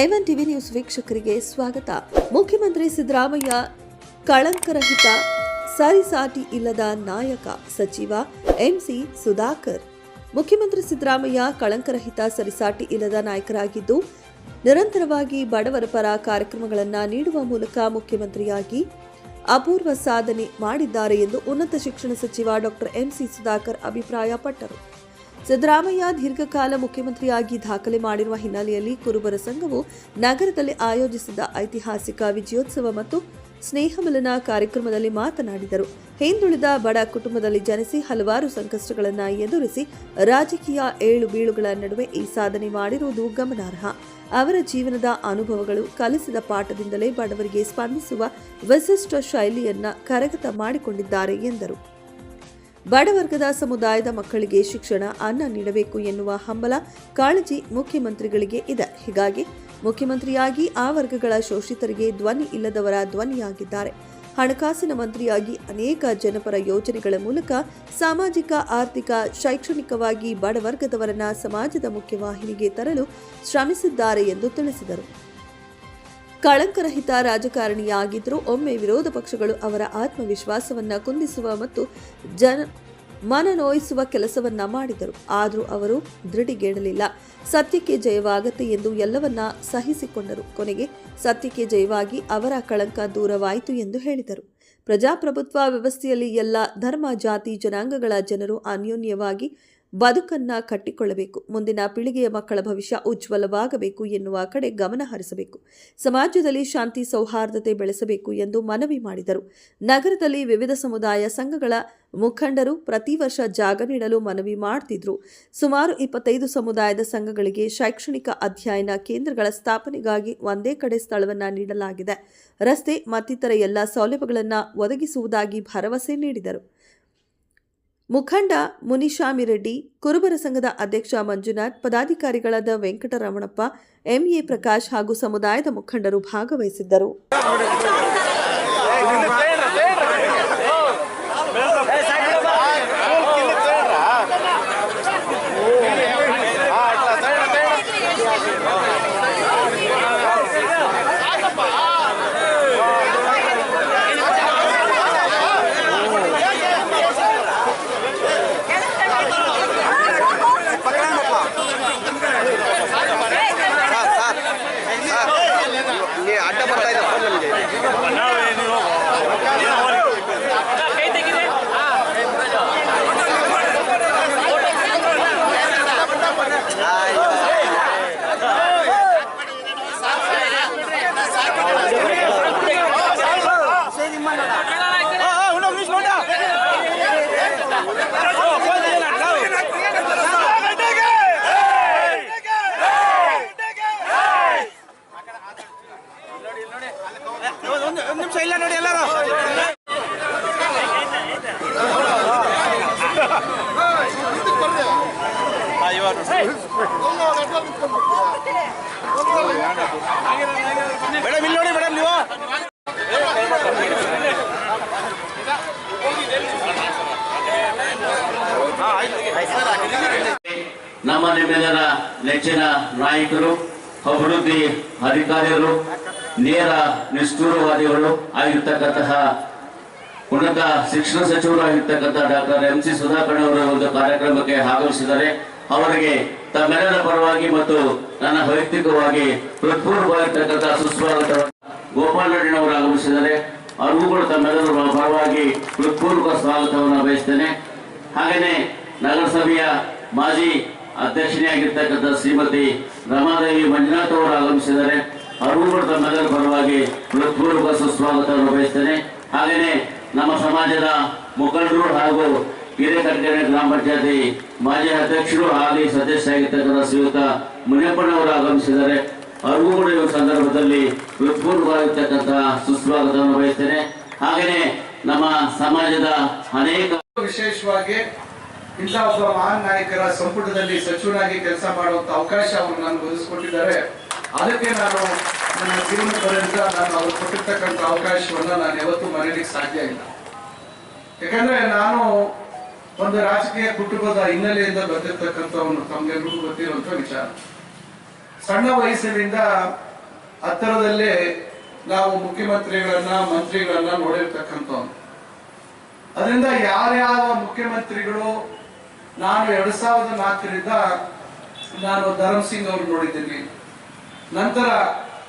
ಎವನ್ TV news ವೀಕ್ಷಕರಿಗೆ ಸ್ವಾಗತ. ಮುಖ್ಯಮಂತ್ರಿ ಸಿದ್ದರಾಮಯ್ಯ ಕಳಂಕರಹಿತ ಸರಿಸಾಟಿ ಇಲ್ಲದ ನಾಯಕ ಸಚಿವ ಎಂಸಿ ಸುಧಾಕರ್. ಮುಖ್ಯಮಂತ್ರಿ ಸಿದ್ದರಾಮಯ್ಯ ಕಳಂಕರಹಿತ ಸರಿಸಾಟಿ ಇಲ್ಲದ ನಾಯಕರಾಗಿದ್ದು, ನಿರಂತರವಾಗಿ ಬಡವರ ಪರ ಕಾರ್ಯಕ್ರಮಗಳನ್ನು ನೀಡುವ ಮೂಲಕ ಮುಖ್ಯಮಂತ್ರಿಯಾಗಿ ಅಪೂರ್ವ ಸಾಧನೆ ಮಾಡಿದ್ದಾರೆ ಎಂದು ಉನ್ನತ ಶಿಕ್ಷಣ ಸಚಿವ ಡಾಕ್ಟರ್ ಎಂಸಿ ಸುಧಾಕರ್ ಅಭಿಪ್ರಾಯಪಟ್ಟರು. ಸಿದ್ದರಾಮಯ್ಯ ದೀರ್ಘಕಾಲ ಮುಖ್ಯಮಂತ್ರಿಯಾಗಿ ದಾಖಲೆ ಮಾಡಿರುವ ಹಿನ್ನೆಲೆಯಲ್ಲಿ ಕುರುಬರ ಸಂಘವು ನಗರದಲ್ಲಿ ಆಯೋಜಿಸಿದ್ದ ಐತಿಹಾಸಿಕ ವಿಜಯೋತ್ಸವ ಮತ್ತು ಸ್ನೇಹ ಮಿಲನ ಕಾರ್ಯಕ್ರಮದಲ್ಲಿ ಮಾತನಾಡಿದರು. ಹಿಂದುಳಿದ ಬಡ ಕುಟುಂಬದಲ್ಲಿ ಜನಿಸಿ ಹಲವಾರು ಸಂಕಷ್ಟಗಳನ್ನು ಎದುರಿಸಿ ರಾಜಕೀಯ ಏಳು ಬೀಳುಗಳ ನಡುವೆ ಈ ಸಾಧನೆ ಮಾಡಿರುವುದು ಗಮನಾರ್ಹ. ಅವರ ಜೀವನದ ಅನುಭವಗಳು ಕಲಿಸಿದ ಪಾಠದಿಂದಲೇ ಬಡವರಿಗೆ ಸ್ಪಂದಿಸುವ ವಿಶಿಷ್ಟ ಶೈಲಿಯನ್ನ ಕರಗತ ಮಾಡಿಕೊಂಡಿದ್ದಾರೆ ಎಂದರು. ಬಡವರ್ಗದ ಸಮುದಾಯದ ಮಕ್ಕಳಿಗೆ ಶಿಕ್ಷಣ ಅನ್ನ ನೀಡಬೇಕು ಎನ್ನುವ ಹಂಬಲ ಕಾಳಜಿ ಮುಖ್ಯಮಂತ್ರಿಗಳಿಗೆ ಇದೆ. ಹೀಗಾಗಿ ಮುಖ್ಯಮಂತ್ರಿಯಾಗಿ ಆ ವರ್ಗಗಳ ಶೋಷಿತರಿಗೆ ಧ್ವನಿ ಇಲ್ಲದವರ ಧ್ವನಿಯಾಗಿದ್ದಾರೆ. ಹಣಕಾಸಿನ ಮಂತ್ರಿಯಾಗಿ ಅನೇಕ ಜನಪರ ಯೋಜನೆಗಳ ಮೂಲಕ ಸಾಮಾಜಿಕ, ಆರ್ಥಿಕ, ಶೈಕ್ಷಣಿಕವಾಗಿ ಬಡವರ್ಗದವರನ್ನ ಸಮಾಜದ ಮುಖ್ಯವಾಹಿನಿಗೆ ತರಲು ಶ್ರಮಿಸಿದ್ದಾರೆ ಎಂದು ತಿಳಿಸಿದರು. ಕಳಂಕರಹಿತ ರಾಜಕಾರಣಿಯಾಗಿದ್ದರೂ ಒಮ್ಮೆ ವಿರೋಧ ಪಕ್ಷಗಳು ಅವರ ಆತ್ಮವಿಶ್ವಾಸವನ್ನ ಕುಂದಿಸುವ ಮತ್ತು ಜನ ಮನನೋಯಿಸುವ ಕೆಲಸವನ್ನ ಮಾಡಿದರು. ಆದರೂ ಅವರು ದೃಢಿಗೇಡಲಿಲ್ಲ ಸತ್ಯಕ್ಕೆ ಜಯವಾಗತ್ತೆ ಎಂದು ಎಲ್ಲವನ್ನ ಸಹಿಸಿಕೊಂಡರು. ಕೊನೆಗೆ ಸತ್ಯಕ್ಕೆ ಜಯವಾಗಿ ಅವರ ಕಳಂಕ ದೂರವಾಯಿತು ಎಂದು ಹೇಳಿದರು. ಪ್ರಜಾಪ್ರಭುತ್ವ ವ್ಯವಸ್ಥೆಯಲ್ಲಿ ಎಲ್ಲ ಧರ್ಮ, ಜಾತಿ, ಜನಾಂಗಗಳ ಜನರು ಅನ್ಯೋನ್ಯವಾಗಿ ಬದುಕನ್ನ ಕಟ್ಟಿಕೊಳ್ಳಬೇಕು. ಮುಂದಿನ ಪೀಳಿಗೆಯ ಮಕ್ಕಳ ಭವಿಷ್ಯ ಉಜ್ವಲವಾಗಬೇಕು ಎನ್ನುವ ಕಡೆ ಗಮನ ಹರಿಸಬೇಕು. ಸಮಾಜದಲ್ಲಿ ಶಾಂತಿ, ಸೌಹಾರ್ದತೆ ಬೆಳೆಸಬೇಕು ಎಂದು ಮನವಿ ಮಾಡಿದರು. ನಗರದಲ್ಲಿ ವಿವಿಧ ಸಮುದಾಯ ಸಂಘಗಳ ಮುಖಂಡರು ಪ್ರತಿ ವರ್ಷ ಜಾಗ ನೀಡಲು ಮನವಿ ಮಾಡ್ತಿದ್ರು. ಸುಮಾರು ಇಪ್ಪತ್ತೈದು ಸಮುದಾಯದ ಸಂಘಗಳಿಗೆ ಶೈಕ್ಷಣಿಕ ಅಧ್ಯಯನ ಕೇಂದ್ರಗಳ ಸ್ಥಾಪನೆಗಾಗಿ ಒಂದೇ ಕಡೆ ಸ್ಥಳವನ್ನು ನೀಡಲಾಗಿದೆ. ರಸ್ತೆ ಮತ್ತಿತರ ಎಲ್ಲ ಸೌಲಭ್ಯಗಳನ್ನು ಒದಗಿಸುವುದಾಗಿ ಭರವಸೆ ನೀಡಿದರು. ಮುಖಂಡ ಮುನಿಶಾಮಿರೆಡ್ಡಿ ಕುರುಬರ ಸಂಘದ ಅಧ್ಯಕ್ಷ ಮಂಜುನಾಥ್ ಪದಾಧಿಕಾರಿಗಳಾದ ವೆಂಕಟರಮಣಪ್ಪ ಎಂಎ ಪ್ರಕಾಶ್ ಹಾಗೂ ಸಮುದಾಯದ ಮುಖಂಡರು ಭಾಗವಹಿಸಿದ್ದರು ನೀ ಅಡ್ಡ ಬರ್ತಾ ಇದೆ ಫೋನ್ ನಮಗೆ ಒಂದು ನಿಮಿಷ ಇಲ್ಲ ನೋಡಿ ಎಲ್ಲರೂ ಮೇಡಮ್ ಇಲ್ಲಿ ನೋಡಿ ಮೇಡಮ್ ನೀವು ನಿಮ್ಮೆಲ್ಲರ ನೆಚ್ಚಿನ ನಾಯಕರು, ಅಭಿವೃದ್ಧಿ ಅಧಿಕಾರಿಗಳು, ನೇರ ನಿಷ್ಠೂರವಾದಿಗಳು ಆಗಿರ್ತಕ್ಕಂತಹ ಉನ್ನತ ಶಿಕ್ಷಣ ಸಚಿವರು ಆಗಿರ್ತಕ್ಕಂಥ ಡಾಕ್ಟರ್ ಎಂ ಸಿ ಸುಧಾಕರ್ ಅವರ ಒಂದು ಕಾರ್ಯಕ್ರಮಕ್ಕೆ ಆಗಮಿಸಿದ್ದಾರೆ. ಅವರಿಗೆ ತಮ್ಮೆಲ್ಲರ ಪರವಾಗಿ ಮತ್ತು ನನ್ನ ವೈಯಕ್ತಿಕವಾಗಿ ಹೃತ್ಪೂರ್ವವಾಗಿರ್ತಕ್ಕಂಥ ಸುಸ್ವಾಗತ ಗೋಪಾಲ್ ರೆಡ್ಡಿನವರು ಆಗಮಿಸಿದ್ದಾರೆ. ಅವ್ರಿಗೂ ಕೂಡ ತಮ್ಮೆಲ್ಲರ ಪರವಾಗಿ ಹೃತ್ಪೂರ್ವಕ ಸ್ವಾಗತವನ್ನು ಬಯಸ್ತೇನೆ. ಹಾಗೆಯೇ ನಗರಸಭೆಯ ಮಾಜಿ ಅಧ್ಯಕ್ಷನೇ ಆಗಿರ್ತಕ್ಕಂಥ ಶ್ರೀಮತಿ ರಮಾದೇವಿ ಮಂಜುನಾಥ್ ಅವರು ಆಗಮಿಸಿದ್ದಾರೆ. ಕೂಡ ತಮ್ಮೆಲ್ಲರ ಪರವಾಗಿ ಹೃತ್ಪೂರ್ವಕ ಸುಸ್ವಾಗತವನ್ನು ಬಯಸ್ತೇನೆ ಹಾಗೆಯೇ ನಮ್ಮ ಸಮಾಜದ ಮುಖಂಡರು ಹಾಗೂ ಹಿರೇಕಟ್ಟೆ ಗ್ರಾಮ ಪಂಚಾಯತಿ ಮಾಜಿ ಅಧ್ಯಕ್ಷರು ಹಾಗೂ ಸದಸ್ಯ ಆಗಿರ್ತಕ್ಕಂಥ ಶ್ರೀಯುತ ಮುನಿಯಪ್ಪನವರು ಆಗಮಿಸಿದ್ದಾರೆ. ಅವ್ರಿಗೂ ಕೂಡ ಸಂದರ್ಭದಲ್ಲಿ ಹೃತ್ಪೂರ್ವವಾಗಿರ್ತಕ್ಕಂಥ ಸುಸ್ವಾಗತವನ್ನು ಬಯಸ್ತೇನೆ ಹಾಗೆಯೇ ನಮ್ಮ ಸಮಾಜದ ಅನೇಕ ವಿಶೇಷವಾಗಿ ಇಂಥ ಒಬ್ಬ ಮಹಾನ್ ನಾಯಕರ ಸಂಪುಟದಲ್ಲಿ ಸಚಿವನಾಗಿ ಕೆಲಸ ಮಾಡುವಂತ ಅವಕಾಶ ಅವರು ನನಗೆ ಒದಗಿಸ್ಕೊಟ್ಟಿದ್ದಾರೆ. ಅದಕ್ಕೆ ನಾನು ನನ್ನ ಜೀವನ ಪರ್ಯಂತ ನಾನು ಅವ್ರು ಕೊಟ್ಟಿರ್ತಕ್ಕಂಥ ಅವಕಾಶವನ್ನ ನಾನು ಯಾವತ್ತೂ ಮರೆಯಲಿಕ್ಕೆ ಸಾಧ್ಯ ಇಲ್ಲ. ಯಾಕಂದ್ರೆ ನಾನು ಒಂದು ರಾಜಕೀಯ ಕುಟುಂಬದ ಹಿನ್ನೆಲೆಯಿಂದ ಬಂದಿರತಕ್ಕಂಥವನು ತಮ್ಗೆಲ್ಲರಿಗೂ ಗೊತ್ತಿರುವಂತ ವಿಚಾರ. ಸಣ್ಣ ವಯಸ್ಸಿನಿಂದ ಹತ್ತಿರದಲ್ಲೇ ನಾವು ಮುಖ್ಯಮಂತ್ರಿಗಳನ್ನ, ಮಂತ್ರಿಗಳನ್ನ ನೋಡಿರ್ತಕ್ಕಂಥವ್ರು ಅದರಿಂದ ಯಾರ್ಯಾವ ಮುಖ್ಯಮಂತ್ರಿಗಳು ನಾನು ಎರಡ್ ಸಾವಿರದ ನಾಲ್ಕರಿಂದ ನಾನು ಧರಮ್ ಸಿಂಗ್ ಅವ್ರನ್ನ ನೋಡಿದ್ದೀನಿ. ನಂತರ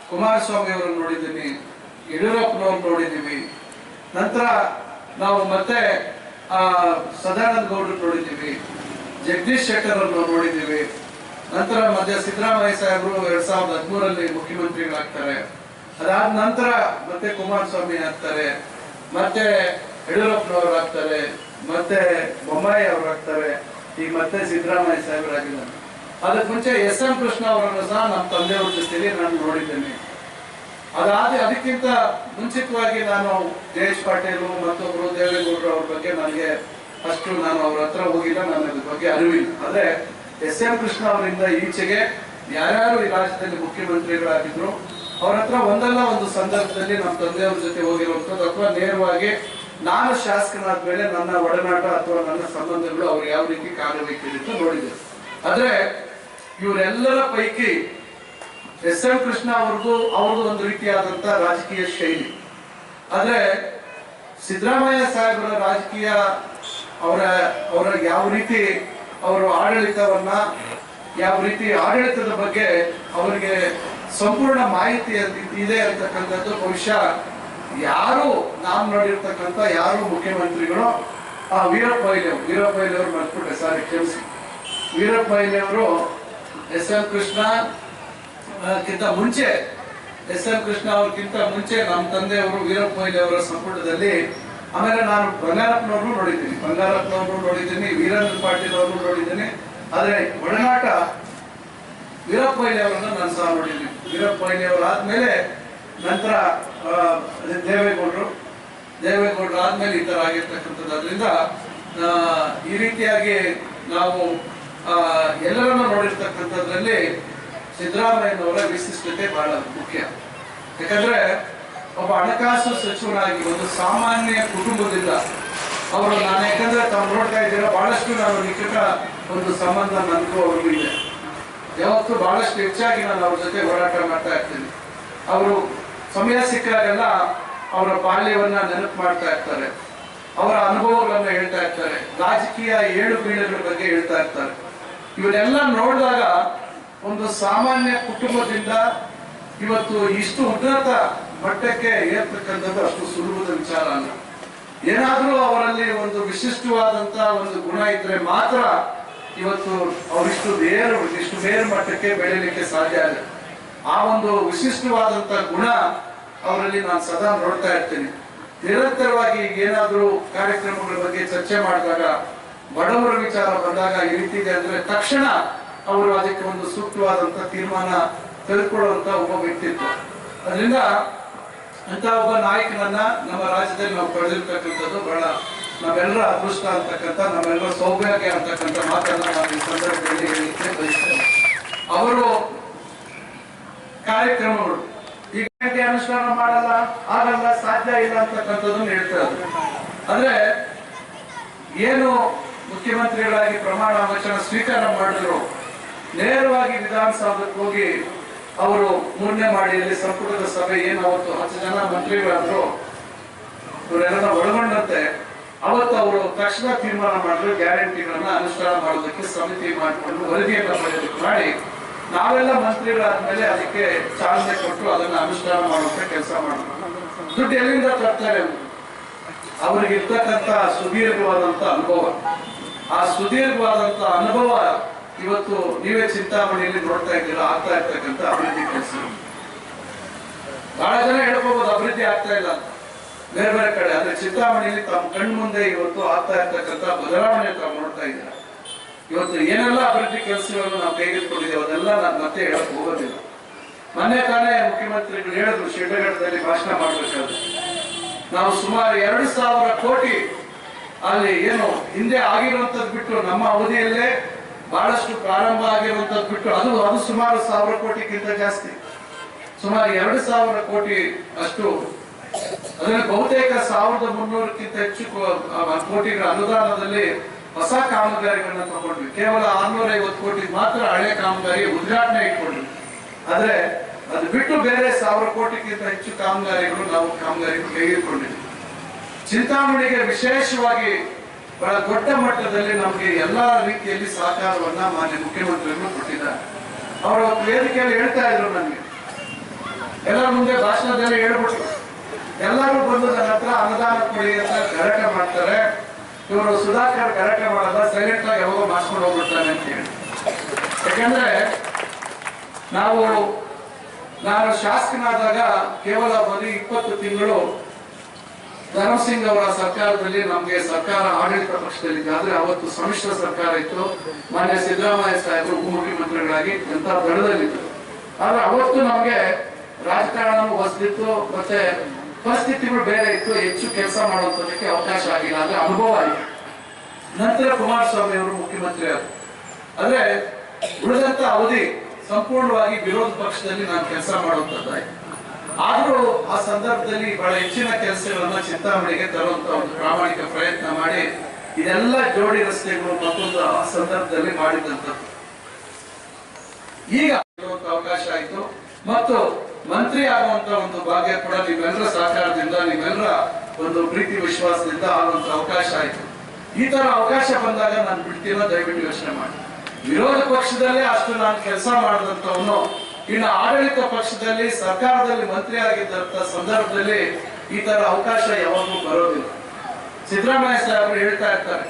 ಕುಮಾರಸ್ವಾಮಿ ಅವರನ್ನು ನೋಡಿದ್ದೀನಿ. ಯಡಿಯೂರಪ್ಪನವ್ರನ್ನ ನೋಡಿದ್ದೀವಿ. ನಂತರ ನಾವು ಮತ್ತೆ, ಆ, ಸದಾನಂದ ಗೌಡರು ನೋಡಿದ್ದೀವಿ. ಜಗದೀಶ್ ಶೆಟ್ಟರ್ ಅವ್ರನ್ನ ನೋಡಿದ್ದೀವಿ. ನಂತರ ಮಧ್ಯ ಸಿದ್ದರಾಮಯ್ಯ ಸಾಹೇಬರು ಎರಡ್ ಸಾವಿರದ ಹದಿಮೂರಲ್ಲಿ ಮುಖ್ಯಮಂತ್ರಿಗಳಾಗ್ತಾರೆ. ಅದಾದ ನಂತರ ಮತ್ತೆ ಕುಮಾರಸ್ವಾಮಿ ಆಗ್ತಾರೆ. ಮತ್ತೆ ಯಡಿಯೂರಪ್ಪನವರು ಆಗ್ತಾರೆ. ಮತ್ತೆ ಬೊಮ್ಮಾಯಿ ಅವರು ಆಗ್ತಾರೆ. ಈಗ ಮತ್ತೆ ಸಿದ್ದರಾಮಯ್ಯ ಸಾಹೇಬರಾಗಿದ್ದಾರೆ ಅದಕ್ಕೆ ಮುಂಚೆ ಎಸ್ ಎಂ ಕೃಷ್ಣ ಅವರನ್ನು ಸಹ ನಮ್ಮ ತಂದೆಯವ್ರ ಜೊತೆಲಿ ನಾನು ನೋಡಿದ್ದೇನೆ. ಅದಾದ ಅದಕ್ಕಿಂತ ಮುಂಚಿತವಾಗಿ ನಾನು ಜಯೇಶ್ ಪಾಟೀಲ್ ಮತ್ತೊಬ್ಬರು ದೇವೇಗೌಡರು ಅವ್ರ ಬಗ್ಗೆ ನನಗೆ ಅಷ್ಟು ನಾನು ಅವ್ರ ಹತ್ರ ಹೋಗಿಲ್ಲ, ನಾನು ಅದ್ರ ಬಗ್ಗೆ ಅರಿವಿಲ್ಲ. ಆದ್ರೆ ಎಸ್ ಎಂ ಕೃಷ್ಣ ಅವರಿಂದ ಈಚೆಗೆ ಯಾರ್ಯಾರು ಈ ರಾಜ್ಯದಲ್ಲಿ ಮುಖ್ಯಮಂತ್ರಿಗಳಾಗಿದ್ರು, ಅವ್ರ ಹತ್ರ ಒಂದಲ್ಲ ಒಂದು ಸಂದರ್ಭದಲ್ಲಿ ನಮ್ಮ ತಂದೆಯವ್ರ ಜೊತೆ ಹೋಗಿರುವಂಥದ್ದು ಅಥವಾ ನೇರವಾಗಿ ನಾನು ಶಾಸಕನಾದ ಮೇಲೆ ನನ್ನ ಒಡನಾಟ ಅಥವಾ ನನ್ನ ಸಂಬಂಧಗಳು ಅವ್ರು ಯಾವ ರೀತಿ ಕಾರ್ಯವೈಖರಿ ಅಂತ ನೋಡಿದೆ ಆದ್ರೆ ಇವರೆಲ್ಲರ ಪೈಕಿ ಎಸ್ ಎಂ ಕೃಷ್ಣ ಅವ್ರದ್ದು ಅವ್ರದ್ದು ಒಂದು ರೀತಿಯಾದಂತ ರಾಜಕೀಯ ಶೈಲಿ. ಆದ್ರೆ ಸಿದ್ದರಾಮಯ್ಯ ಸಾಹೇಬರ ರಾಜಕೀಯ ಅವರ ಅವರ ಯಾವ ರೀತಿ ಅವರು ಆಡಳಿತವನ್ನ, ಯಾವ ರೀತಿ ಆಡಳಿತದ ಬಗ್ಗೆ ಅವರಿಗೆ ಸಂಪೂರ್ಣ ಮಾಹಿತಿ ಇದೆ ಅಂತಕ್ಕಂಥದ್ದು ಬಹುಶಃ ಯಾರು ನಾನು ನೋಡಿರ್ತಕ್ಕಂಥ ಯಾರು ಮುಖ್ಯಮಂತ್ರಿಗಳು ಆ ವೀರಪ್ಪ ಅವರು ವೀರಪ್ಪ ಮೊಯ್ಲಿ ಅವರು ಮರ್ತ್ಬಿಟ್ಟೆ ಸಾರಿ, ಕ್ಷಮಿಸಿ. ವೀರಪ್ಪ ಮೊಯ್ಲಿ ಅವರು ಎಸ್ ಎಲ್ ಕೃಷ್ಣ ಕಿಂತ ಮುಂಚೆ, ಎಸ್ ಎಲ್ ಕೃಷ್ಣ ಅವ್ರಿಗಿಂತ ಮುಂಚೆ ನಮ್ಮ ತಂದೆಯವರು ವೀರಪ್ಪ ಮೊಯ್ಲಿ ಅವರ ಸಂಪುಟದಲ್ಲಿ, ಆಮೇಲೆ ನಾನು ಬಂಗಾರಪ್ಪನವ್ರು ನೋಡಿದ್ದೀನಿ. ಬಂಗಾರಪ್ಪನವ್ರು ನೋಡಿದ್ದೀನಿ, ವೀರೇಂದ್ರ ಪಾಟೀಲ್ ಅವ್ರನ್ನೂ ನೋಡಿದ್ದೀನಿ. ಆದರೆ ಒಡನಾಟ ವೀರಪ್ಪ ಮೊಯ್ಲಿ ಅವರನ್ನು ನಾನು ಸಹ ನೋಡಿದ್ದೀನಿ. ವೀರಪ್ಪ ಮೊಯ್ಲಿ ಅವರಾದ್ಮೇಲೆ ನಂತರ ದೇವೇಗೌಡರು. ದೇವೇಗೌಡರು ಆದ್ಮೇಲೆ ಈ ಥರ ಆಗಿರ್ತಕ್ಕಂಥದ್ದು. ಅದರಿಂದ ಈ ರೀತಿಯಾಗಿ ನಾವು ಎಲ್ಲರನ್ನ ನೋಡಿರ್ತಕ್ಕಂಥದ್ರಲ್ಲಿ ಸಿದ್ದರಾಮಯ್ಯನವರ ವಿಶಿಷ್ಟತೆ ಬಹಳ ಮುಖ್ಯ. ಯಾಕಂದ್ರೆ, ಒಬ್ಬ ಹಣಕಾಸು ಸಚಿವನಾಗಿ ಒಂದು ಸಾಮಾನ್ಯ ಕುಟುಂಬದಿಂದ ಅವರು ನಾನು ಯಾಕಂದ್ರೆ ತಾವು ನೋಡ್ತಾ ಇದ್ದೀರಾ, ಬಹಳಷ್ಟು ನಾನು ನಿಕಟ ಒಂದು ಸಂಬಂಧ ನನಗೂ ಅವ್ರಿಗೂ ಇದೆ. ಯಾವತ್ತೂ ಬಹಳಷ್ಟು ಹೆಚ್ಚಾಗಿ ನಾನು ಅವ್ರ ಜೊತೆ ಹೋರಾಟ ಮಾಡ್ತಾ ಇರ್ತೀನಿ. ಅವರು ಸಮಯ ಸಿಕ್ಕಾಗೆಲ್ಲ ಅವರ ಬಾಲ್ಯವನ್ನ ನೆನಪು ಮಾಡ್ತಾ ಇರ್ತಾರೆ. ಅವರ ಅನುಭವಗಳನ್ನ ಹೇಳ್ತಾ ಇರ್ತಾರೆ. ರಾಜಕೀಯ ಏಳು ಬೀಳುಗಳ ಬಗ್ಗೆ ಹೇಳ್ತಾ ಇರ್ತಾರೆ. ಇವನ್ನೆಲ್ಲ ನೋಡಿದಾಗ ಒಂದು ಸಾಮಾನ್ಯ ಕುಟುಂಬದಿಂದ ಇವತ್ತು ಇಷ್ಟು ಉನ್ನತ ಮಟ್ಟಕ್ಕೆ ಏರ್ತಕ್ಕಂಥದ್ದು ಅಷ್ಟು ಸುಲಭದ ವಿಚಾರ ಅಲ್ಲ. ಏನಾದ್ರೂ ಅವರಲ್ಲಿ ಒಂದು ವಿಶಿಷ್ಟವಾದಂತ ಒಂದು ಗುಣ ಇದ್ರೆ ಮಾತ್ರ ಇವತ್ತು ಅವರಿಷ್ಟು ಬೇರು, ಇಷ್ಟು ಬೇರು ಮಟ್ಟಕ್ಕೆ ಬೆಳೀಲಿಕ್ಕೆ ಸಾಧ್ಯ ಆಗುತ್ತೆ. ಆ ಒಂದು ವಿಶಿಷ್ಟವಾದಂತ ಗುಣ ಅವರಲ್ಲಿ ನಾನು ಸದಾ ನೋಡ್ತಾ ಇರ್ತೀನಿ. ನಿರಂತರವಾಗಿ ಏನಾದರೂ ಕಾರ್ಯಕ್ರಮಗಳ ಬಗ್ಗೆ ಚರ್ಚೆ ಮಾಡಿದಾಗ, ಬಡವರ ವಿಚಾರ ಬಂದಾಗ ಈ ರೀತಿ ಇದೆ ಅಂದ್ರೆ ತಕ್ಷಣ ಅವರು ಅದಕ್ಕೆ ಒಂದು ಸೂಕ್ತವಾದಂತ ತೀರ್ಮಾನ ತೆಗೆದುಕೊಳ್ಳುವಂತ ಒಬ್ಬ ವ್ಯಕ್ತಿತ್ವ ಅದರಿಂದ ಅಂತ ಒಬ್ಬ ನಾಯಕನನ್ನ ನಮ್ಮ ರಾಜ್ಯದಲ್ಲಿ ನಾವು ಪಡೆದಿರ್ತಕ್ಕಂಥದ್ದು ಬಹಳ ನಾವೆಲ್ಲರ ಅದೃಷ್ಟ ಅಂತಕ್ಕಂಥ ನಮ್ಮೆಲ್ಲರ ಸೌಭಾಗ್ಯ ಅಂತಕ್ಕಂಥ ಮಾತನ್ನ ನಾವು ಈ ಸಂದರ್ಭದಲ್ಲಿ ಅವರು ಕಾರ್ಯಕ್ರಮಗಳು. ಈ ಗಂಟೆ ಅನುಷ್ಠಾನ ಮಾಡಲ್ಲ, ಆಗಲ್ಲ, ಸಾಧ್ಯ ಇಲ್ಲ ಅಂತಕ್ಕಂಥದ್ದನ್ನು ಹೇಳ್ತಾರೆ ಅಂದ್ರೆ ಏನು ಮುಖ್ಯಮಂತ್ರಿಗಳಾಗಿ ಪ್ರಮಾಣ ವಚನ ಸ್ವೀಕಾರ ಮಾಡಿದ್ರು, ನೇರವಾಗಿ ವಿಧಾನಸೌಧಕ್ಕೆ ಹೋಗಿ ಅವರು ಮೂರನೇ ಮಾಡಿಯಲ್ಲಿ ಸಂಪುಟದ ಸಭೆ ಏನು ಅವತ್ತು ಹತ್ತು ಜನ ಮಂತ್ರಿಗಳಾದ್ರು, ಇವರೆಲ್ಲ ಒಳಗೊಂಡಂತೆ, ಅವತ್ತು ಅವರು ತಕ್ಷಣ ತೀರ್ಮಾನ ಮಾಡಿದ್ರು, ಗ್ಯಾರಂಟಿಗಳನ್ನ ಅನುಷ್ಠಾನ ಮಾಡೋದಕ್ಕೆ ಸಮಿತಿ ಮಾಡಿಕೊಂಡು ವರದಿಯನ್ನು ಮಾಡಿ. ನಾವೆಲ್ಲ ಮಂತ್ರಿಗಳಾದ್ಮೇಲೆ ಅದಕ್ಕೆ ಚಾಲನೆ ಕೊಟ್ಟು ಅದನ್ನ ಅನುಷ್ಠಾನ ಮಾಡುವಂತ ಕೆಲಸ ಮಾಡೋಣ ದುಡ್ಡು ಎಲ್ಲಿಂದ ತರ್ತಾರೆ ಅವ್ರಿಗಿರ್ತಕ್ಕಂತ ಸುದೀರ್ಘವಾದಂತ ಅನುಭವ. ಆ ಸುದೀರ್ಘವಾದಂತ ಅನುಭವ ಇವತ್ತು ನೀವೇ ಚಿಂತಾಮಣಿಯಲ್ಲಿ ನೋಡ್ತಾ ಇದ್ದೀರ, ಆಗ್ತಾ ಇರ್ತಕ್ಕಂಥ ಅಭಿವೃದ್ಧಿ ಕೆಲಸ. ಬಹಳ ಜನ ಹೇಳ್ಕೋಬಹುದು ಅಭಿವೃದ್ಧಿ ಆಗ್ತಾ ಇಲ್ಲ ಬೇರೆ ಬೇರೆ ಕಡೆ, ಆದ್ರೆ ಚಿಂತಾಮಣಿಯಲ್ಲಿ ತಮ್ಮ ಕಣ್ಣು ಮುಂದೆ ಇವತ್ತು ಆಗ್ತಾ ಇರ್ತಕ್ಕಂಥ ಬದಲಾವಣೆ ತಾವು ನೋಡ್ತಾ ಇದ್ದೀರಾ? ಇವತ್ತು ಏನೆಲ್ಲ ಅಭಿವೃದ್ಧಿ ಕೆಲಸಗಳನ್ನು ನಾವು ಕೈಗೆತ್ತಿಕೊಂಡಿದ್ದೇವೆ ಅದೆಲ್ಲ ನಾನು ಮತ್ತೆ ಹೇಳಕ್ ಹೋಗೋದಿಲ್ಲ. ಮೊನ್ನೆ ತಾನೇ ಮುಖ್ಯಮಂತ್ರಿಗಳು ಹೇಳಿದ್ರು ಶಿಡ್ಡಘಟ್ಟದಲ್ಲಿ ಭಾಷಣ ಮಾಡಬೇಕಾದ್ರೆ. ನಾವು ಸುಮಾರು ಎರಡು ಸಾವಿರ ಕೋಟಿ ಅಲ್ಲಿ ಏನು ಹಿಂದೆ ಆಗಿರುವಂತದ್ದು ಬಿಟ್ಟು ನಮ್ಮ ಅವಧಿಯಲ್ಲೇ ಬಹಳಷ್ಟು ಪ್ರಾರಂಭ ಆಗಿರುವಂತದ್ದು ಬಿಟ್ಟು ಅದು ಅದು ಸುಮಾರು ಸಾವಿರ ಕೋಟಿಗಿಂತ ಜಾಸ್ತಿ. ಸುಮಾರು ಎರಡು ಸಾವಿರ ಕೋಟಿ ಅಷ್ಟು, ಅದರಲ್ಲಿ ಬಹುತೇಕ ಸಾವಿರದ ಮುನ್ನೂರಕ್ಕಿಂತ ಹೆಚ್ಚು ಕೋಟಿಗಳ ಅನುದಾನದಲ್ಲಿ ಹೊಸ ಕಾಮಗಾರಿಗಳನ್ನ ತಗೊಂಡ್ವಿ. ಕೇವಲ ಆರ್ನೂರ ಐವತ್ತು ಕೋಟಿ ಮಾತ್ರ ಹಳೆ ಕಾಮಗಾರಿ ಉದ್ಘಾಟನೆ ಇಟ್ಕೊಂಡ್ವಿ. ಆದ್ರೆ ಅದು ಬಿಟ್ಟು ಬೇರೆ ಸಾವಿರ ಕೋಟಿಗಿಂತ ಹೆಚ್ಚು ಕಾಮಗಾರಿಗಳು ನಾವು ಕಾಮಗಾರಿ ಕೈಗೆತ್ತಿಕೊಂಡಿದ್ದೀವಿ ಚಿಂತಾಮಣಿಗೆ ವಿಶೇಷವಾಗಿ ಬಹಳ ದೊಡ್ಡ ಮಟ್ಟದಲ್ಲಿ ನಮಗೆ ಎಲ್ಲಾ ರೀತಿಯಲ್ಲಿ ಸಹಕಾರವನ್ನ ಮಾನ್ಯ ಮುಖ್ಯಮಂತ್ರಿಗಳು ಕೊಟ್ಟಿದ್ದಾರೆ. ಅವರು ವೇದಿಕೆಯಲ್ಲಿ ಹೇಳ್ತಾ ಇದ್ರು ನನಗೆ. ಎಲ್ಲರ ಮುಂದೆ ಭಾಷಣದಲ್ಲಿ ಹೇಳ್ಬಿಟ್ರು. ಎಲ್ಲರೂ ಬಂದು ನನ್ನ ಹತ್ರ ಅನುದಾನ ಕೊಡಿ ಅಂತ ಗಲಾಟೆ ಮಾಡ್ತಾರೆ. ಇವರು ಸುಧಾಕರ್ ಗಲಾಟೆ ಮಾಡಲ್ಲ ಸೈಲೆಂಟ್ ಆಗಿ ಯಾವಾಗ ಮಾಡ್ಕೊಂಡು ಹೋಗ್ಬಿಡ್ತಾನೆ ಅಂತ ಹೇಳಿ. ಯಾಕೆಂದ್ರೆ ನಾವು ನಾನು ಶಾಸಕನಾದಾಗ ಕೇವಲ ಬರೀ ಇಪ್ಪತ್ತು ತಿಂಗಳು ಧರ್ಮಸಿಂಗ್ ಅವರ ಸರ್ಕಾರದಲ್ಲಿ ನಮಗೆ ಸರ್ಕಾರ ಆಡಳಿತ ಪಕ್ಷದಲ್ಲಿ ಆದ್ರೆ ಅವತ್ತು ಸಮ್ಮಿಶ್ರ ಸರ್ಕಾರ ಇತ್ತು. ಮಾನ್ಯ ಸಿದ್ದರಾಮಯ್ಯ ಸಾಹೇಬರು ಉಪಮುಖ್ಯಮಂತ್ರಿಗಳಾಗಿ ಜನತಾ ದಡದಲ್ಲಿದ್ದರು. ಆದ್ರೆ ಅವತ್ತು ನಮಗೆ ರಾಜಕಾರಣವೂ ಹೊಸದಿತ್ತು ಮತ್ತೆ ಪರಿಸ್ಥಿತಿಗಳು ಬೇರೆ ಇತ್ತು, ಹೆಚ್ಚು ಕೆಲಸ ಮಾಡುವಂತದಕ್ಕೆ ಅವಕಾಶ ಆಗಿಲ್ಲ ಅಂದ್ರೆ ಅನುಭವ ಆಯಿತು ನಂತರ ಕುಮಾರಸ್ವಾಮಿ ಅವರು ಮುಖ್ಯಮಂತ್ರಿ ಆದರು. ಅಂದ್ರೆ ಉಳಿದಂತ ಅವಧಿ ಸಂಪೂರ್ಣವಾಗಿ ವಿರೋಧ ಪಕ್ಷದಲ್ಲಿ ನಾನು ಕೆಲಸ ಮಾಡುವಂತದ್ದಾಯ್ತು ಆದರೂ ಆ ಸಂದರ್ಭದಲ್ಲಿ ಬಹಳ ಹೆಚ್ಚಿನ ಕೆಲಸಗಳನ್ನ ಚಿಂತಾಮಣಿಗೆ ತರುವಂತ ಒಂದು ಪ್ರಾಮಾಣಿಕ ಪ್ರಯತ್ನ ಮಾಡಿ ಇದೆಲ್ಲ ಜೋಡಿ ರಸ್ತೆಗಳು ಮತ್ತೊಂದು ಆ ಸಂದರ್ಭದಲ್ಲಿ ಮಾಡಿದಂಥದ್ದು ಈಗ ಅವಕಾಶ ಆಯಿತು. ಮತ್ತು ಮಂತ್ರಿ ಆಗುವಂತ ಒಂದು ಭಾಗ್ಯ ಕೂಡ ನಿಮ್ಮೆಲ್ಲರ ಸಹಕಾರದಿಂದ ನಿಮ್ಮೆಲ್ಲರ ಒಂದು ಪ್ರೀತಿ, ವಿಶ್ವಾಸದಿಂದ ಆಗುವಂತ ಅವಕಾಶ ಆಯ್ತು. ಈ ತರ ಅವಕಾಶ ಬಂದಾಗ ನಾನು ಬಿಡ್ತೀನ ದಯವಿಟ್ಟು ಯೋಚನೆ ಮಾಡಿ. ವಿರೋಧ ಪಕ್ಷದಲ್ಲೇ ಅಷ್ಟು ನಾನು ಕೆಲಸ ಮಾಡಿದಂತವನು ಇನ್ನು ಆಡಳಿತ ಪಕ್ಷದಲ್ಲಿ, ಸರ್ಕಾರದಲ್ಲಿ ಮಂತ್ರಿ ಆಗಿದ್ದಂತ ಸಂದರ್ಭದಲ್ಲಿ ಈ ತರ ಅವಕಾಶ ಯಾವಾಗಲೂ ಬರೋದಿಲ್ಲ. ಸಿದ್ದರಾಮಯ್ಯ ಅವರು ಹೇಳ್ತಾ ಇರ್ತಾರೆ,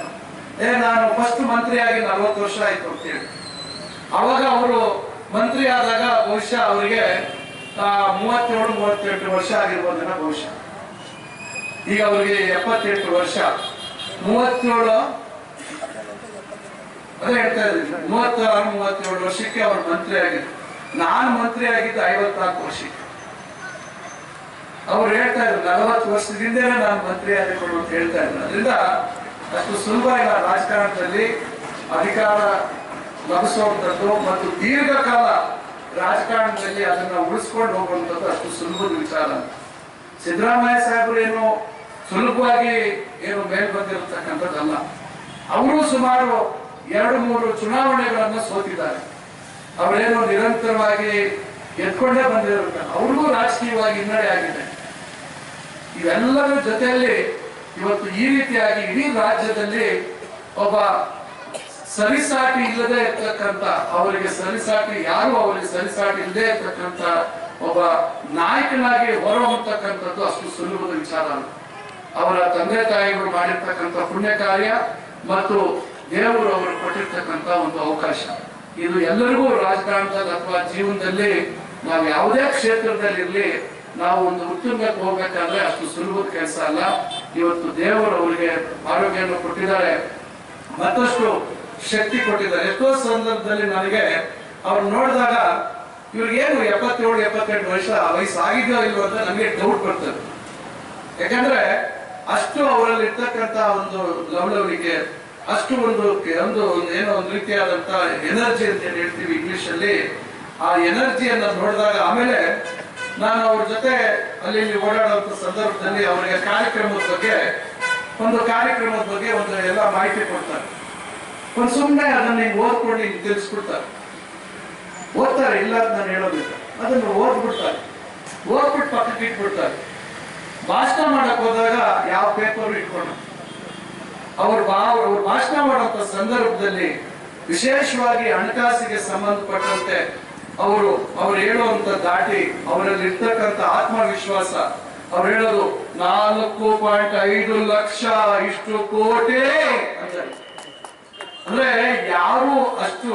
ಏ, ನಾನು ಫಸ್ಟ್ ಮಂತ್ರಿ ಆಗಿ ನಲ್ವತ್ತು ವರ್ಷ ಆಯ್ತು ಅಂತ ಹೇಳಿ ಅವಾಗ ಅವರು ಮಂತ್ರಿ ಆದಾಗ ಬಹುಶಃ ಅವರಿಗೆ ಮೂವತ್ತೇಳು ಮೂವತ್ತೆಂಟು ವರ್ಷ ಆಗಿರ್ಬೋದನ್ನ ಬಹುಶಃ. ಈಗ ಅವರಿಗೆ ಎಪ್ಪತ್ತೆಂಟು ವರ್ಷ. ಮೂವತ್ತೇಳು, ಅದೇ ಹೇಳ್ತಾ ಇದ್ದೀನಿ. ಮೂವತ್ತಾರು, ಮೂವತ್ತೇಳು ವರ್ಷಕ್ಕೆ ಅವರು ಮಂತ್ರಿ ಆಗಿದ್ರು. ನಾನು ಮಂತ್ರಿ ಆಗಿದ್ದು ಐವತ್ನಾಲ್ಕು ವರ್ಷಕ್ಕೆ. ಅವ್ರು ಹೇಳ್ತಾ ಇದ್ರು, ನಲವತ್ತು ವರ್ಷದಿಂದ ನಾನು ಮಂತ್ರಿ ಆಗಿಕೊಂಡು ಅಂತ ಹೇಳ್ತಾ ಇದ್ರು. ಅದರಿಂದ ಅಷ್ಟು ಸುಲಭ ಇಲ್ಲ ರಾಜಕಾರಣದಲ್ಲಿ ಅಧಿಕಾರ ಲಭಿಸುವಂಥದ್ದು ಮತ್ತು ದೀರ್ಘಕಾಲ ರಾಜಕಾರಣದಲ್ಲಿ ಅದನ್ನ ಉಳಿಸ್ಕೊಂಡು ಹೋಗುವಂಥದ್ದು ಅಷ್ಟು ಸುಲಭದ ವಿಚಾರ. ಸಿದ್ದರಾಮಯ್ಯ ಸಾಹೇಬರು ಏನು ಸುಲಭವಾಗಿ ಏನು ಮೇಲ್ ಬಂದಿರತಕ್ಕಂಥದ್ದಲ್ಲ, ಅವರು ಸುಮಾರು ಎರಡು ಮೂರು ಚುನಾವಣೆಗಳನ್ನು ಸೋತಿದ್ದಾರೆ ಅವರೇನು ನಿರಂತರವಾಗಿ ಎತ್ಕೊಂಡೇ ಬಂದಿರುತ್ತೆ ಅವ್ರಿಗೂ ರಾಜಕೀಯವಾಗಿ ಹಿನ್ನಡೆ ಆಗಿದೆ ಇವೆಲ್ಲರ ಜೊತೆಯಲ್ಲಿ ಇವತ್ತು ಈ ರೀತಿಯಾಗಿ ಇಡೀ ರಾಜ್ಯದಲ್ಲಿ ಒಬ್ಬ ಸರಿಸಾಟಿ ಇಲ್ಲದೆ ಇರ್ತಕ್ಕಂಥ, ಅವರಿಗೆ ಸರಿಸಾಟಿ, ಯಾರು ಅವರಿಗೆ ಸರಿಸಾಟಿ ಇಲ್ಲದೆ ಇರ್ತಕ್ಕಂಥ ಒಬ್ಬ ನಾಯಕನಾಗಿ ಹೊರಹೊಮ್ಮತಕ್ಕಂಥದ್ದು ಅಷ್ಟು ಸುಲಭದ ವಿಚಾರ ಅಲ್ಲ. ಅವರ ತಂದೆ ತಾಯಿಗಳು ಮಾಡಿರ್ತಕ್ಕಂಥ ಪುಣ್ಯ ಕಾರ್ಯ ಮತ್ತು ದೇವರು ಅವರು ಕೊಟ್ಟಿರ್ತಕ್ಕಂಥ ಒಂದು ಅವಕಾಶ. ಇದು ಎಲ್ಲರಿಗೂ ರಾಜಕಾರಣದಲ್ಲಿ ಅಥವಾ ಜೀವನದಲ್ಲಿ ನಾವು ಯಾವುದೇ ಕ್ಷೇತ್ರದಲ್ಲಿ ನಾವು ಒಂದು ಉತ್ತುಂಗಕ್ಕೆ ಹೋಗ್ಬೇಕಾದ್ರೆ ಅಷ್ಟು ಸುಲಭದ ಕೆಲಸ ಅಲ್ಲ. ಇವತ್ತು ದೇವರು ಅವರಿಗೆ ಆರೋಗ್ಯವನ್ನು ಕೊಟ್ಟಿದ್ದಾರೆ. ಮತ್ತಷ್ಟು ಶಕ್ತಿ ಕೊಟ್ಟಿದ್ದಾರೆ. ಎಷ್ಟೋ ಸಂದರ್ಭದಲ್ಲಿ ನನಗೆ ಅವ್ರು ನೋಡಿದಾಗ ಇವ್ರಿಗೇನು ಎಪ್ಪತ್ತೇಳು, ಎಪ್ಪತ್ತೆಂಟು ವರ್ಷ ವಯಸ್ಸು ಆಗಿದ್ಯೋ ಇಲ್ವೋ ಅಂತ ನಮಗೆ ಡೌಟ್ ಬರ್ತದೆ ಯಾಕಂದ್ರೆ ಅಷ್ಟು ಅವರಲ್ಲಿ ಇರ್ತಕ್ಕಂತ ಒಂದು ಲವಲವಿಕೆ, ಅಷ್ಟು ಒಂದು ಒಂದು ಏನೋ ಒಂದು ರೀತಿಯಾದಂತ ಎನರ್ಜಿ ಅಂತ ಏನ್ ಹೇಳ್ತೀವಿ ಇಂಗ್ಲಿಷ್ ಅಲ್ಲಿ ಆ ಎನರ್ಜಿಯನ್ನ ನೋಡಿದಾಗ ಆಮೇಲೆ ನಾನು ಅವ್ರ ಜೊತೆ ಅಲ್ಲಿ ಇಲ್ಲಿ ಓಡಾಡುವಂತ ಸಂದರ್ಭದಲ್ಲಿ ಅವರಿಗೆ ಕಾರ್ಯಕ್ರಮದ ಬಗ್ಗೆ, ಒಂದು ಕಾರ್ಯಕ್ರಮದ ಬಗ್ಗೆ ಒಂದು ಎಲ್ಲ ಮಾಹಿತಿ ಕೊಡ್ತಾರೆ. ಒಂದು ಸುಮ್ಮನೆ ಅದನ್ನ ಹಿಂಗೆ ಓದ್ಕೊಂಡು ತಿಳಿಸ್ಬಿಡ್ತಾರೆ. ಓದ್ತಾರೆ ಇಲ್ಲ ಅಂತ ನಾನು ಹೇಳೋದಿಲ್ಲ. ಅದನ್ನು ಓದ್ಬಿಡ್ತಾರೆ. ಓದ್ಬಿಟ್ಟು ಪಕ್ಕಕ್ಕೆ ಇಟ್ಬಿಡ್ತಾರೆ. ಭಾಷಣ ಮಾಡಕ್ ಹೋದಾಗ ಯಾವ ಪೇಪರ್ ಇಟ್ಕೊಂಡು ಅವ್ರ ಬಾ, ಅವ್ರು ಭಾಷಣ ಮಾಡುವಂತ ಸಂದರ್ಭದಲ್ಲಿ ವಿಶೇಷವಾಗಿ ಹಣಕಾಸಿಗೆ ಸಂಬಂಧಪಟ್ಟಂತೆ ಅವರು, ಅವ್ರು ಹೇಳುವಂತ ದಾಟಿ ಅವರಲ್ಲಿ ಇರ್ತಕ್ಕಂಥ ಆತ್ಮವಿಶ್ವಾಸ, ಅವ್ರು ಹೇಳೋದು ನಾಲ್ಕು ಪಾಯಿಂಟ್ ಐದು ಲಕ್ಷ ಇಷ್ಟು ಕೋಟಿ ಅಂತಾರೆ ಅಂದ್ರೆ ಯಾರು ಅಷ್ಟು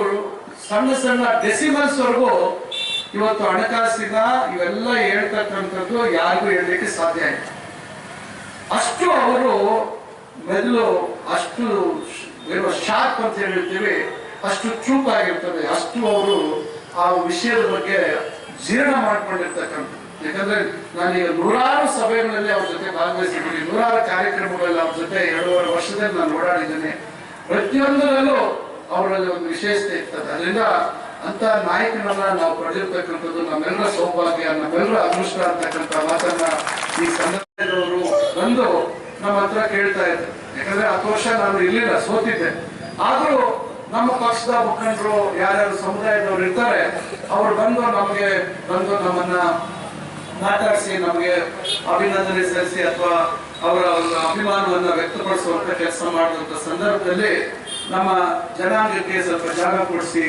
ಸಣ್ಣ ಸಣ್ಣ ಡೆಸಿಮಲ್ಸ್ ವರೆಗೂ ಇವತ್ತು ಹಣಕಾಸಿನ ಇವೆಲ್ಲ ಹೇಳ್ತಕ್ಕಂಥದ್ದು ಯಾರಿಗೂ ಹೇಳಲಿಕ್ಕೆ ಸಾಧ್ಯ ಆಯ್ತು ಅಷ್ಟು ಅವರು ಮೆದುಳು ಅಷ್ಟು ಶಾರ್ಪ್ ಅಂತ ಹೇಳ್ತೀವಿ ಅಷ್ಟು ಚೂಪಾಗಿರ್ತದೆ ಅಷ್ಟು ಅವರು ಆ ವಿಷಯದ ಬಗ್ಗೆ ಜೀರ್ಣ ಮಾಡ್ಕೊಂಡಿರ್ತಕ್ಕಂಥ ಯಾಕಂದ್ರೆ ಈಗ ನೂರಾರು ಸಭೆಗಳಲ್ಲಿ ಅವ್ರ ಜೊತೆ ಭಾಗವಹಿಸಿದ್ದೀನಿ, ನೂರಾರು ಕಾರ್ಯಕ್ರಮಗಳಲ್ಲಿ ಅವ್ರ ಜೊತೆ ಎರಡೂವರೆ ವರ್ಷದಲ್ಲಿ ನಾನು ಓಡಾಡಿದ್ದೇನೆ. ಪ್ರತಿಯೊಂದರಲ್ಲೂ ಅವರಲ್ಲಿ ಒಂದು ವಿಶೇಷತೆ ಇರ್ತದೆ. ಅದರಿಂದ ಅಂತ ನಾಯಕರನ್ನ ನಾವು ಪಡೆದಿರ್ತಕ್ಕಂಥದ್ದು ನಮ್ಮೆಲ್ಲರ ಸೌಭಾಗ್ಯ, ನಮ್ಮೆಲ್ಲರ ಅದೃಷ್ಟ ಅಂತಕ್ಕಂಥ ಮಾತನ್ನ ಈ ಸಂದರ್ಭದವರು ಬಂದು ನಮ್ಮ ಹತ್ರ ಕೇಳ್ತಾ ಇದ್ರು. ಯಾಕಂದ್ರೆ ಹತ್ತು ವರ್ಷ ನಾನು ಇರ್ಲಿಲ್ಲ ಸೋತಿದ್ದೆ. ಆದ್ರೂ ನಮ್ಮ ಪಕ್ಷದ ಮುಖಂಡರು, ಯಾರ್ಯಾರು ಸಮುದಾಯದವರು ಇರ್ತಾರೆ, ಅವ್ರು ಬಂದು ನಮಗೆ ಬಂದು ನಮ್ಮನ್ನ ಮಾತಾಡಿಸಿ, ನಮಗೆ ಅಭಿನಂದನೆ ಸಲ್ಲಿಸಿ ಅಥವಾ ಅವರ ಒಂದು ಅಭಿಮಾನವನ್ನು ವ್ಯಕ್ತಪಡಿಸುವಂತ ಕೆಲಸ ಮಾಡುವಂತ ಸಂದರ್ಭದಲ್ಲಿ ನಮ್ಮ ಜನಾಂಗಕ್ಕೆ ಸ್ವಲ್ಪ ಜಾಗ ಕೊಡಿಸಿ,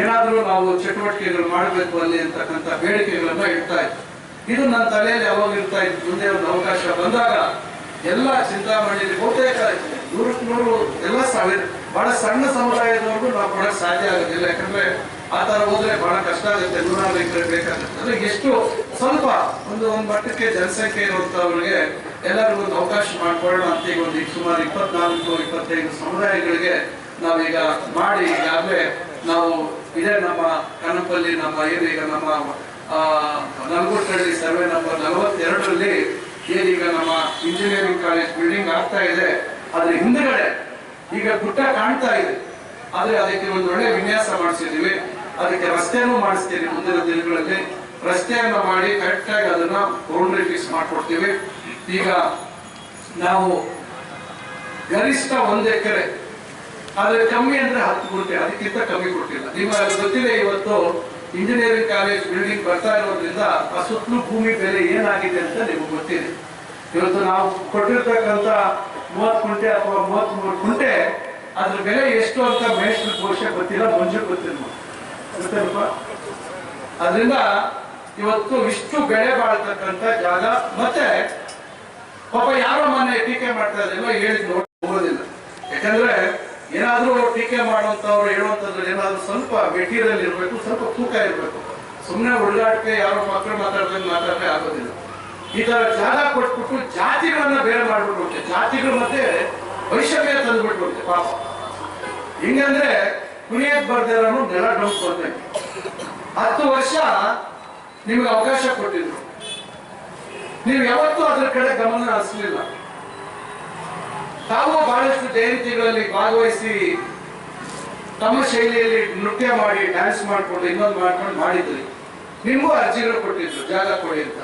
ಏನಾದರೂ ನಾವು ಚಟುವಟಿಕೆಗಳು ಮಾಡಬೇಕು ಅಲ್ಲಿ ಅಂತಕ್ಕಂಥ ಬೇಡಿಕೆಗಳನ್ನ ಇಡ್ತಾ ಇತ್ತು ಇದು ನನ್ನ ತಲೆಯಲ್ಲಿ ಯಾವಾಗ ಇರ್ತಾ ಇತ್ತು? ಮುಂದೆ ಒಂದು ಅವಕಾಶ ಬಂದಾಗ ಎಲ್ಲ ಚಿಂತಾಮಣಿಯಲ್ಲಿ ಬಹುತೇಕ ನೂರಕ್ಕೆ ನೂರು ಎಲ್ಲ ಸಾವಿರ, ಬಹಳ ಸಣ್ಣ ಸಮುದಾಯದವರೆಗೂ ನಾವು ಕೊಡಕ್ಕೆ ಸಾಧ್ಯ ಆಗೋದಿಲ್ಲ. ಯಾಕಂದ್ರೆ ಆ ತರ ಹೋದ್ರೆ ಬಹಳ ಕಷ್ಟ ಆಗುತ್ತೆ. ನೂರಾರು ಎಕರೆ ಬೇಕಾಗುತ್ತೆ. ಅಂದ್ರೆ ಎಷ್ಟು ಸ್ವಲ್ಪ ಒಂದು ಒಂದು ಮಟ್ಟಕ್ಕೆ ಜನಸಂಖ್ಯೆ ಇರುವಂತವ್ರಿಗೆ ಎಲ್ಲರಿಗೂ ಒಂದು ಅವಕಾಶ ಮಾಡ್ಕೊಳ್ಳೋಣ ಅಂತ ಈಗ ಒಂದು ಸುಮಾರು ಇಪ್ಪತ್ನಾಲ್ಕು, ಇಪ್ಪತ್ತೈದು ಸಮುದಾಯಗಳಿಗೆ ನಾವೀಗ ಮಾಡಿ ಈಗಾಗಲೇ ನಾವು ಇದೇ ನಮ್ಮ ಕನಪಲ್ಲಿ ನಮ್ಮ ಏನು ಈಗ ನಮ್ಮ ನಲ್ಗುಟ್ಟಳ್ಳಿ ಸರ್ವೆ ನಂಬರ್ ನಲವತ್ತೆರಡರಲ್ಲಿ ಏನೀಗ ನಮ್ಮ ಇಂಜಿನಿಯರಿಂಗ್ ಕಾಲೇಜ್ ಬಿಲ್ಡಿಂಗ್ ಆಗ್ತಾ ಇದೆ. ಅದ್ರ ಹಿಂದ್ಗಡೆ ಈಗ ಗುಟ್ಟ ಕಾಣ್ತಾ ಇದೆ. ಆದ್ರೆ ಅದಕ್ಕೆ ಒಂದು ಒಳ್ಳೆ ವಿನ್ಯಾಸ ಮಾಡಿಸಿದೀವಿ ಅದಕ್ಕೆ ರಸ್ತೆಯನ್ನು ಮಾಡಿಸ್ತೇನೆ ಮುಂದಿನ ದಿನಗಳಲ್ಲಿ. ರಸ್ತೆಯನ್ನು ಮಾಡಿ ಕರೆಕ್ಟ್ ಆಗಿ ಅದನ್ನ ಬೌಂಡ್ರಿ ಫಿಕ್ಸ್ ಮಾಡಿಕೊಡ್ತೀವಿ. ಈಗ ನಾವು ಗರಿಷ್ಠ ಒಂದು ಎಕರೆ, ಆದ್ರೆ ಕಮ್ಮಿ ಅಂದ್ರೆ ಹತ್ತು ಗುಂಟೆ, ಅದಕ್ಕಿಂತ ಕಮ್ಮಿ ಕೊಟ್ಟಿಲ್ಲ. ನಿಮಗೆ ಗೊತ್ತಿದೆ, ಇವತ್ತು ಇಂಜಿನಿಯರಿಂಗ್ ಕಾಲೇಜ್ ಬಿಲ್ಡಿಂಗ್ ಬರ್ತಾ ಇರೋದ್ರಿಂದ ಆ ಸುತ್ತಲೂ ಭೂಮಿ ಬೆಲೆ ಏನಾಗಿದೆ ಅಂತ ನಿಮಗೆ ಗೊತ್ತಿದೆ. ಇವತ್ತು ನಾವು ಕೊಟ್ಟಿರ್ತಕ್ಕಂಥ ಮೂವತ್ತು ಕುಂಟೆ ಅಥವಾ ಮೂವತ್ತ್ ಮೂರು ಕುಂಟೆ ಅದ್ರ ಬೆಲೆ ಎಷ್ಟು ಅಂತ ಮೇಷ್ಟ್ರ ಬಹುಶಃ ಗೊತ್ತಿಲ್ಲ ಮಂಜು ಗೊತ್ತಿಲ್ಲ. ಅದರಿಂದ ಇವತ್ತು ಇಷ್ಟು ಬೆಳೆ ಬಾಳ್ತಕ್ಕಂತ ಜಾಗ. ಮತ್ತೆ ಪಾಪ ಯಾರೋ ಮನೆ ಟೀಕೆ ಮಾಡ್ತಾ ಇದ್ದಿಲ್ಲ ಹೇಳಿ ನೋಡಿ ಹೋಗೋದಿಲ್ಲ ಯಾಕಂದ್ರೆ ಏನಾದ್ರೂ ಟೀಕೆ ಮಾಡುವಂತವ್ರು ಹೇಳುವಂತದ್ರಲ್ಲಿ ಏನಾದ್ರೂ ಸ್ವಲ್ಪ ಮೆಟೀರಿಯಲ್ ಇರಬೇಕು, ಸ್ವಲ್ಪ ತೂಕ ಇರಬೇಕು. ಸುಮ್ಮನೆ ಹುಡುಗಾಟಕ್ಕೆ ಯಾರು ಮಕ್ಕಳು ಮಾತಾಡ್ದಂಗೆ ಮಾತಾಡದೆ ಆಗೋದಿಲ್ಲ. ಈ ತರ ಜಾಗ ಕೊಟ್ಬಿಟ್ಟು ಜಾತಿಗಳನ್ನ ಬೇರೆ ಮಾಡ್ಬಿಟ್ಟು ಜಾತಿಗಳ ಮತ್ತೆ ವೈಷಮ್ಯ ತಂದ್ಬಿಟ್ಬಿಡುತ್ತೆ ಪಾಪ. ಹಿಂಗಂದ್ರೆ ಕುಣಿಯಕ್ ಬರ್ದಿರೋನು ನೆಲ ಡೊಂಕೊಂಡೆ ಹತ್ತು ವರ್ಷ ನಿಮ್ಗೆ ಅವಕಾಶ ಕೊಟ್ಟಿದ್ರು. ನೀವು ಯಾವತ್ತೂ ಅದ್ರ ಕಡೆ ಗಮನ ಹರಿಸಲಿಲ್ಲ. ತಾವು ಬಹಳಷ್ಟು ಜಯಂತಿಗಳಲ್ಲಿ ಭಾಗವಹಿಸಿ ತಮ್ಮ ಶೈಲಿಯಲ್ಲಿ ನೃತ್ಯ ಮಾಡಿ ಡ್ಯಾನ್ಸ್ ಮಾಡ್ಕೊಂಡು, ಇನ್ನೊಂದು ಮಾಡ್ಕೊಂಡು ಮಾಡಿದ್ರಿ. ನಿಮಗೂ ಅರ್ಜಿಗಳು ಕೊಟ್ಟಿದ್ರು, ಜಾಗ ಕೊಡಿ ಅಂತ.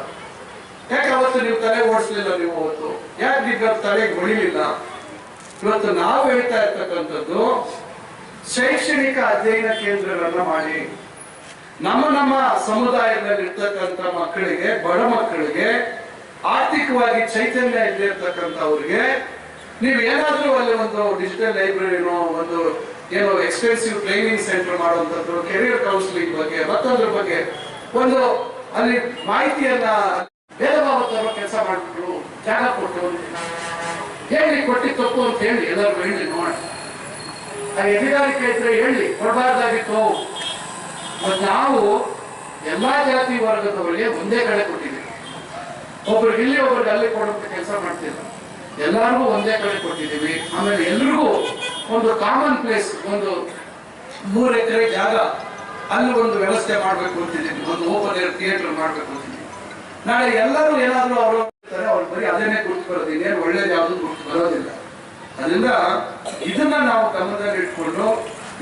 ಯಾಕೆ ಅವತ್ತು ನೀವು ತಲೆ ಓಡಿಸ್ಲಿಲ್ಲ ನೀವು ಅವತ್ತು? ಯಾಕೆ ನೀವು ತಲೆಗೆ ಹೊಡಿಲಿಲ್ಲ ಇವತ್ತು ನಾವು ಹೇಳ್ತಾ ಇರ್ತಕ್ಕಂಥದ್ದು ಶೈಕ್ಷಣಿಕ ಅಧ್ಯಯನ ಕೇಂದ್ರಗಳನ್ನ ಮಾಡಿ. ನಮ್ಮ ನಮ್ಮ ಸಮುದಾಯದಲ್ಲಿ ಇರ್ತಕ್ಕಂಥ ಮಕ್ಕಳಿಗೆ, ಬಡ ಮಕ್ಕಳಿಗೆ, ಆರ್ಥಿಕವಾಗಿ ಚೈತನ್ಯ ಇದ್ದಿರ್ತಕ್ಕಂಥವ್ರಿಗೆ ನೀವು ಏನಾದ್ರೂ ಅಲ್ಲಿ ಒಂದು ಡಿಜಿಟಲ್ ಲೈಬ್ರರಿನೋ ಒಂದು ಏನೋ ಎಕ್ಸ್ಪೆನ್ಸಿವ್ ಟ್ರೈನಿಂಗ್ ಸೆಂಟರ್ ಮಾಡುವಂಥದ್ದು ಕೆರಿಯರ್ ಕೌನ್ಸಿಲಿಂಗ್ ಬಗ್ಗೆ, ಮತ್ತೊಂದ್ರ ಬಗ್ಗೆ ಒಂದು ಅಲ್ಲಿ ಮಾಹಿತಿಯನ್ನ ಭೇದ ಭಾವ ತರೋ ಕೆಲಸ ಮಾಡಿಬಿಟ್ರು ಜಾಗ ಕೊಟ್ಟು, ಹೇಳಿ ಕೊಟ್ಟಿ ತಪ್ಪು ಅಂತ ಹೇಳಿ ಎಲ್ಲರೂ ಹೇಳಿ ನೋಡಿ ಆ ಎದಿಗಾರಿಕೆ ಇದ್ರೆ ಹೇಳಿ ಕೊಡಬಾರ್ದಾಗಿತ್ತು. ಮತ್ತು ನಾವು ಎಲ್ಲಾ ಜಾತಿ ವರ್ಗದವರಿಗೆ ಒಂದೇ ಕಡೆ ಕೊಟ್ಟಿದ್ದೀವಿ. ಒಬ್ರಿಗೆ ಇಲ್ಲಿ ಒಬ್ರಿಗೆ ಅಲ್ಲಿ ಕೊಡುವಂತ ಕೆಲಸ ಮಾಡ್ತಿಲ್ಲ. ಎಲ್ಲರಿಗೂ ಒಂದೇ ಕಡೆ ಕೊಟ್ಟಿದ್ದೀವಿ. ಆಮೇಲೆ ಎಲ್ರಿಗೂ ಒಂದು ಕಾಮನ್ ಪ್ಲೇಸ್ ಒಂದು ಮೂರು ಎಕರೆ ಜಾಗ, ಅಲ್ಲಿ ಒಂದು ವ್ಯವಸ್ಥೆ ಮಾಡ್ಬೇಕು ಅಂತಿದ್ದೀವಿ. ಒಂದು ಓಪನ್ ಏರ್ ಥಿಯೇಟರ್ ಮಾಡಬೇಕು ಅಂತಿದ್ದೀವಿ. ನಾಳೆ ಎಲ್ಲರೂ ಏನಾದರೂ ಅವರು ಅವ್ರು ಬರೀ ಅದನ್ನೇ ಗುರ್ತು ಬರೋದು ಇನ್ನೇನು ಒಳ್ಳೇದು ಯಾವುದು ಗುರ್ತು ಬರೋದಿಲ್ಲ ಅದರಿಂದ ಇದನ್ನ ನಾವು ಗಮನದಲ್ಲಿ ಇಟ್ಕೊಂಡು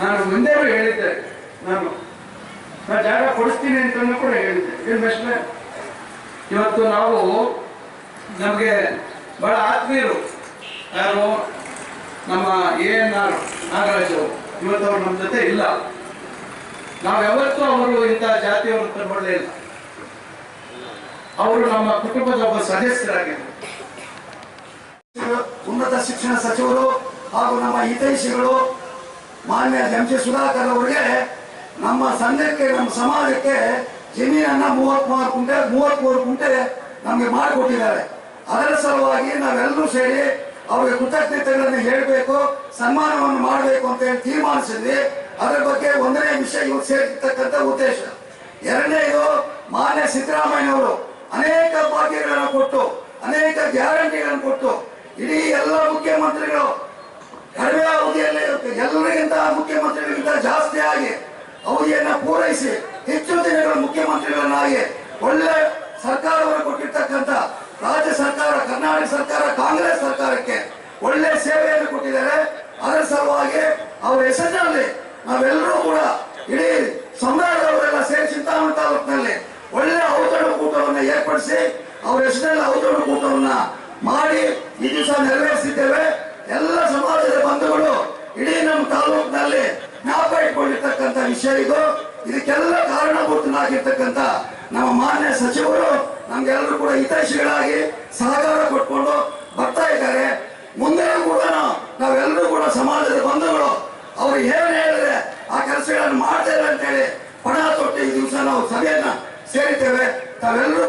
ನಾನು ಮುಂದೆ ಹೇಳಿದ್ದೆ, ನಾನು ನಾನು ಜಾಗ ಕೊಡಿಸ್ತೀನಿ ಅಂತ ಕೂಡ ಹೇಳಿದ್ದೆ. ಏನು ಪ್ರಶ್ನೆ? ಇವತ್ತು ನಾವು ನಮಗೆ ಬಹಳ ಆತ್ಮೀಯರು. ಯಾರು? ನಮ್ಮ ಎ ಎನ್ ಆರ್ ನಾಗರಾಜು ಇವತ್ತು ಅವ್ರು ನಮ್ಮ ಜೊತೆ ಇಲ್ಲ. ನಾವು ಯಾವತ್ತೂ ಅವರು ಇಂಥ ಜಾತಿಯವರು ತಗೊಳ್ಳೇ ಇಲ್ಲ. ಅವರು ನಮ್ಮ ಕುಟುಂಬದ ಒಬ್ಬ ಸದಸ್ಯರಾಗಿದ್ದರು. ಉನ್ನತ ಶಿಕ್ಷಣ ಸಚಿವರು ಹಾಗೂ ನಮ್ಮ ಹಿತೈಷಿಗಳು ಮಾನ್ಯ ಎಂ ಜಿ ಸುಧಾಕರ್ ಅವರಿಗೆ ನಮ್ಮ ಸಂಘಕ್ಕೆ, ನಮ್ಮ ಸಮಾಜಕ್ಕೆ ಜಮೀನನ್ನ ಮೂವತ್ಮೂರು ಕುಂಟೆ ಮೂವತ್ಮೂರು ಕುಂಟೆ ನಮಗೆ ಮಾಡಿಕೊಟ್ಟಿದ್ದಾರೆ. ಅದರ ಸಲುವಾಗಿ ನಾವೆಲ್ಲರೂ ಸೇರಿ ಅವರಿಗೆ ಕೃತಜ್ಞತೆಗಳನ್ನು ಹೇಳಬೇಕು, ಸನ್ಮಾನವನ್ನು ಮಾಡಬೇಕು ಅಂತ ಹೇಳಿ ತೀರ್ಮಾನಿಸಿದ್ವಿ. ಅದರ ಬಗ್ಗೆ ಒಂದನೇ ವಿಷಯ ಇವ್ರು ಸೇರಿರ್ತಕ್ಕಂಥ ಉದ್ದೇಶ. ಎರಡನೇದು ಮಾನ್ಯ ಸಿದ್ದರಾಮಯ್ಯನವರು ಅನೇಕ ಭಾಗ್ಯಗಳನ್ನು ಕೊಟ್ಟು, ಅನೇಕ ಗ್ಯಾರಂಟಿಗಳನ್ನು ಕೊಟ್ಟು ಇಡೀ ಎಲ್ಲ ಮುಖ್ಯಮಂತ್ರಿಗಳು ಕಡಿಮೆ ಅವಧಿಯಲ್ಲಿ ಎಲ್ಲರಿಗಿಂತ ಮುಖ್ಯಮಂತ್ರಿಗಳಿಗಿಂತ ಜಾಸ್ತಿ ಆಗಿ ಅವಧಿಯನ್ನ ಪೂರೈಸಿ ಹೆಚ್ಚು ದಿನಗಳ ಮುಖ್ಯಮಂತ್ರಿಗಳನ್ನಾಗಿ ಒಳ್ಳೆ ಸರ್ಕಾರವನ್ನು ಕೊಟ್ಟಿರ್ತಕ್ಕಂಥ ರಾಜ್ಯ ಸರ್ಕಾರ, ಕರ್ನಾಟಕ ಸರ್ಕಾರ, ಕಾಂಗ್ರೆಸ್ ಸರ್ಕಾರಕ್ಕೆ ಒಳ್ಳೆ ಸೇವೆಯನ್ನು ಕೊಟ್ಟಿದ್ದಾರೆ. ಅದರ ಸಲುವಾಗಿ ಅವರ ಹೆಸರಿನಲ್ಲಿ ನಾವೆಲ್ಲರೂ ಕೂಡ ಇಡೀ ಸಮುದಾಯದವರೆಲ್ಲ ಸೇರಿ ಚಿಂತಾಮಣಿ ತಾಲೂಕಿನಲ್ಲಿ ಒಳ್ಳೆ ಔತಣ ಕೂಟವನ್ನು ಏರ್ಪಡಿಸಿ ಅವರ ಹೆಸರಿನಲ್ಲಿ ಔತಣ ಕೂಟವನ್ನು ಮಾಡಿ ಈ ದಿವಸ ನೆರವೇರಿಸಿದ್ದೇವೆ. ಎಲ್ಲ ಸಮಾಜದ ಬಂಧುಗಳು ಇಡೀ ನಮ್ಮ ತಾಲೂಕಿನಲ್ಲಿ ವಿಷಯ ಇದು. ಇದಕ್ಕೆಲ್ಲ ಕಾರಣಭೂತನಾಗಿರ್ತಕ್ಕಂಥ ನಮ್ಮ ಮಾನ್ಯ ಸಚಿವರು ನಮ್ಗೆಲ್ಲರೂ ಕೂಡ ಹಿತೈಷಿಗಳಾಗಿ ಸಹಕಾರ ಕೊಟ್ಕೊಂಡು ಬರ್ತಾ ಇದ್ದಾರೆ. ಮುಂದೆ ಕೂಡ ನಾವೆಲ್ಲರೂ ಕೂಡ ಸಮಾಜದ ಬಂಧುಗಳು. ಅವ್ರು ಏನು ಹೇಳಿದ್ರೆ ಆ ಕೆಲಸಗಳನ್ನು ಮಾಡ್ತೇವೆ ಅಂತೇಳಿ ಪಣ ತೊಟ್ಟು ಈ ದಿವಸ ನಾವು ಸಭೆಯನ್ನ ಸೇರಿದ್ದೇವೆ. ತಾವೆಲ್ಲರೂ